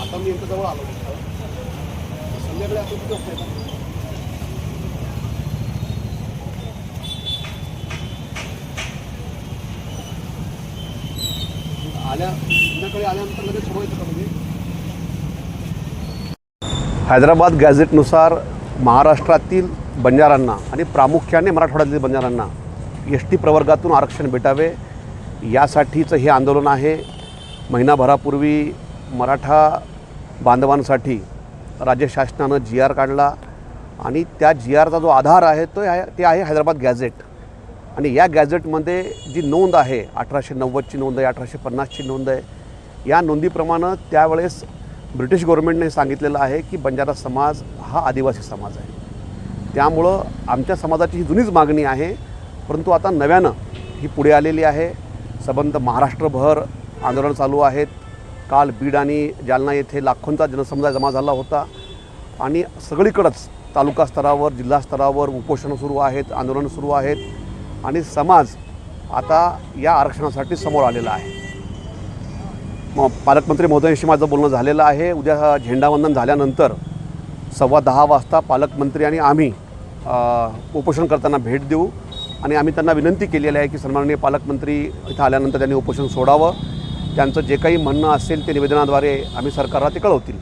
आता मी इथं जवळ आलो संध्याकाळी आपण किती वाजता आल्या संध्याकाळी आल्यानंतर लगेच सुरू का म्हणजे? हैदराबाद गॅझेटनुसार महाराष्ट्रातील बंजारांना आणि प्रामुख्याने मराठवाड्यातील बंजारांना एस टी प्रवर्गातून आरक्षण भेटावे यासाठीचं हे आंदोलन आहे. महिनाभरापूर्वी मराठा बांधवांसाठी राज्य शासनानं जी आर काढला आणि त्या जी आरचा जो आधार आहे तो आहे ते आहे हैदराबाद गॅझेट. आणि या गॅझेटमध्ये जी नोंद आहे अठराशे नव्वदची नोंद आहे अठराशे पन्नासची नोंद आहे या नोंदीप्रमाणे त्यावेळेस ब्रिटिश गव्हर्नमेंटने सांगितलेलं आहे की बंजारा समाज हा आदिवासी समाज आहे. त्यामुळं आमच्या समाजाची ही जुनीच मागणी आहे. परंतु आता नव्यानं ही पुढे आलेली आहे. सबंध महाराष्ट्रभर आंदोलन चालू आहेत. काल बीड आणि जालना येथे लाखोंचा जनसमुदाय जमा झाला होता. आणि सगळीकडंच तालुका स्तरावर जिल्हा स्तरावर उपोषणं सुरू आहेत आंदोलन सुरू आहेत. आणि समाज आता या आरक्षणासाठी समोर आलेला आहे. पालकमंत्री महोदयांशी माझं बोलणं झालेलं आहे. उद्या झेंडावंदन झाल्यानंतर सव्वा दहा वाजता पालकमंत्री आणि आम्ही उपोषण करताना भेट देऊ. आणि आम्ही त्यांना विनंती केलेली आहे की सन्माननीय पालकमंत्री इथं आल्यानंतर त्यांनी उपोषण सोडावं. त्यांचं जे काही म्हणणं असेल ते निवेदनाद्वारे आम्ही सरकारला ते कळवतील.